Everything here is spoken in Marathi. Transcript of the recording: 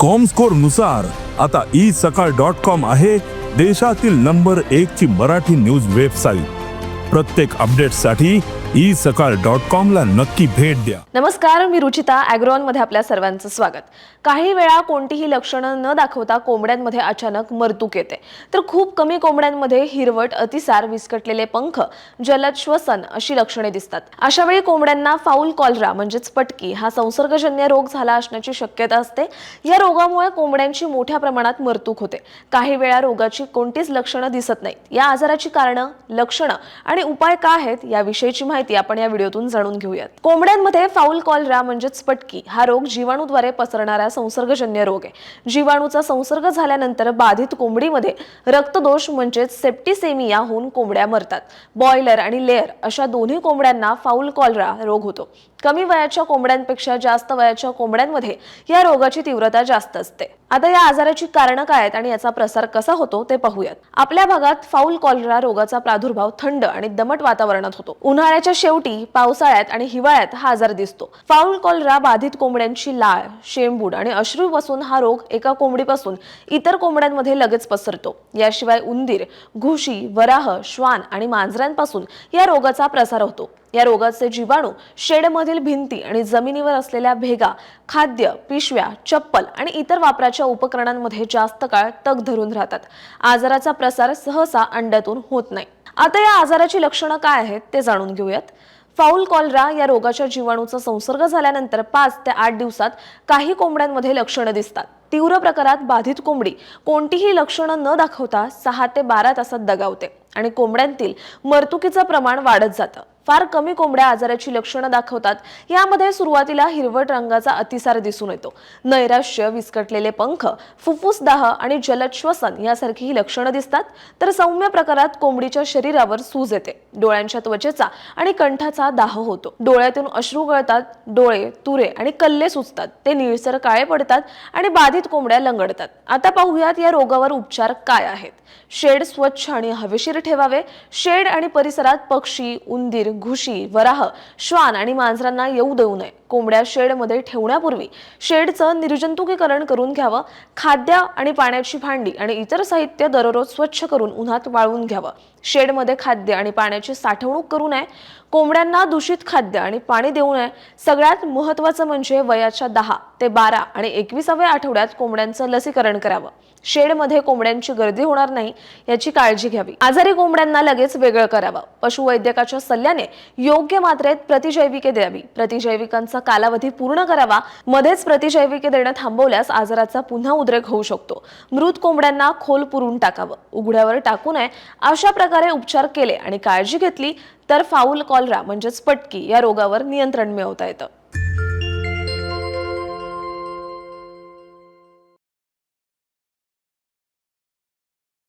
कॉमस्कोरनुसार आता ई सकाळ डॉट कॉम आहे देशातील नंबर एक ची मराठी न्यूज वेबसाईट प्रत्येक अपडेटसाठी ई सकाळ डॉट कॉम ला नक्की भेट द्या. नमस्कार मी रुचिता अॅग्रोनमध्ये आपल्या सर्वांचं स्वागत. काही वेळा कोणतीही लक्षणं न दाखवता कोंबड्यांमध्ये अचानक मरतूक येते. तर खूप कमी कोंबड्यांमध्ये हिरवट अतिसार विस्कटलेले पंख जलद श्वसन अशी लक्षणे दिसतात. अशा वेळी कोंबड्यांना फाऊल कॉलरा म्हणजेच पटकी हा संसर्गजन्य रोग झाला असण्याची शक्यता असते. या रोगामुळे कोंबड्यांची मोठ्या प्रमाणात मरतूक होते. काही वेळा रोगाची कोणतीच लक्षणं दिसत नाहीत. या आजाराची कारणं लक्षणं आणि उपाय काय आहेत याविषयीची माहिती माहिती आपण या व्हिडिओतून जाणून घेऊयात. कोंबड्यांमध्ये फाऊल कॉलरा म्हणजेच पटकी हा रोग जीवाणूद्वारे पसरणारा संसर्गजन्य रोग आहे. जीवाणूचा संसर्ग झाल्यानंतर बाधित कोंबडीमध्ये रक्तदोष म्हणजेच सेप्टिसेमिया होऊन कोंबड्या मरतात. बॉयलर आणि लेअर अशा दोन्ही कोंबड्यांना फाऊल कॉलरा रोग होतो. कमी वयाच्या कोंबड्यांपेक्षा जास्त वयाच्या कोंबड्यांमध्ये या रोगाची तीव्रता जास्त असते. आता या आजाराची कारणं काय आहेत आणि याचा प्रसार कसा होतो ते पाहूयात. आपल्या भागात फाऊल कॉलरा रोगाचा प्रादुर्भाव थंड आणि दमट वातावरणात होतो. उन्हाळ्याच्या शेवटी पावसाळ्यात आणि हिवाळ्यात हा आजार दिसतो. फाऊल कॉलरा बाधित कोंबड्यांची लाळ शेंबूड आणि अश्रू बसून हा रोग एका कोंबडीपासून इतर कोंबड्यांमध्ये लगेच पसरतो. याशिवाय उंदीर घुशी वराह श्वान आणि मांजरांपासून या रोगाचा प्रसार होतो. या रोगाचे जीवाणू शेडमधील भिंती आणि जमिनीवर असलेल्या भेगा खाद्य पिशव्या चप्पल आणि इतर वापराच्या उपकरणांमध्ये जास्त काळ तग धरून राहतात. आजाराचा प्रसार सहसा अंड्यातून होत नाही. आता या आजाराची लक्षणं काय आहेत ते जाणून घेऊयात. फाऊल कॉलरा या रोगाच्या जीवाणूचा संसर्ग झाल्यानंतर पाच ते आठ दिवसात काही कोंबड्यांमध्ये लक्षणं दिसतात. तीव्र प्रकारात बाधित कोंबडी कोणतीही लक्षणं न दाखवता सहा ते बारा तासात दगावते आणि कोंबड्यांतील मरतुकीचं प्रमाण वाढत जातं. फार कमी कोंबड्या आजाराची लक्षणं दाखवतात. यामध्ये सुरुवातीला हिरवट रंगाचा अतिसार दिसून येतो. नैराश्य विस्कटलेले पंख फुफ्फुस दाह आणि जलद श्वसन यासारखी ही लक्षणं दिसतात. तर सौम्य प्रकारात कोंबडीच्या शरीरावर सूज येते. डोळ्यांच्या त्वचेचा आणि कंठाचा दाह होतो. डोळ्यातून अश्रू गळतात. डोळे तुरे आणि कल्ले सुचतात ते निळसर काळे पडतात आणि बाधित कोंबड्या लंगडतात. आता पाहूयात या रोगावर उपचार काय आहेत. शेड स्वच्छ आणि हवेशीर ठेवावे. शेड आणि परिसरात पक्षी उंदीर घुशी वराह श्वान आणि मांजरांना येऊ देऊ नये. कोंबड्या शेडमध्ये ठेवण्यापूर्वी शेडचं निर्जंतुकीकरण करून घ्यावं खाद्य आणि पाण्याची भांडी आणि इतर साहित्य दररोज स्वच्छ करून उन्हात वाळवून घ्यावं. शेडमध्ये खाद्य आणि पाण्याची साठवणूक करू नये कोंबड्यांना दूषित खाद्य आणि पाणी देऊ नये. सगळ्यात महत्त्वाचं म्हणजे वयाच्या दहा ते बारा आणि एकविसाव्या आठवड्यात कोंबड्यांचं लसीकरण करावं. शेडमध्ये कोंबड्यांची गर्दी होणार नाही याची काळजी घ्यावी. आजारी कोंबड्यांना लगेच वेगळं करावं. पशुवैद्यकाच्या सल्ल्याने योग्य मात्रेत प्रतिजैविके द्यावी. प्रतिजैविकांचा कालावधी पूर्ण करावा मध्येच प्रतिजैविके देणं थांबवल्यास आजाराचा पुन्हा उद्रेक होऊ शकतो. मृत कोंबड्यांना खोल पुरून टाकावं. उघड्यावर टाकू नये अशा प्रकारे उपचार केले आणि काळजी घेतली तर फाऊल कॉलरा म्हणजेच पटकी या रोगावर नियंत्रण मिळवता येतं.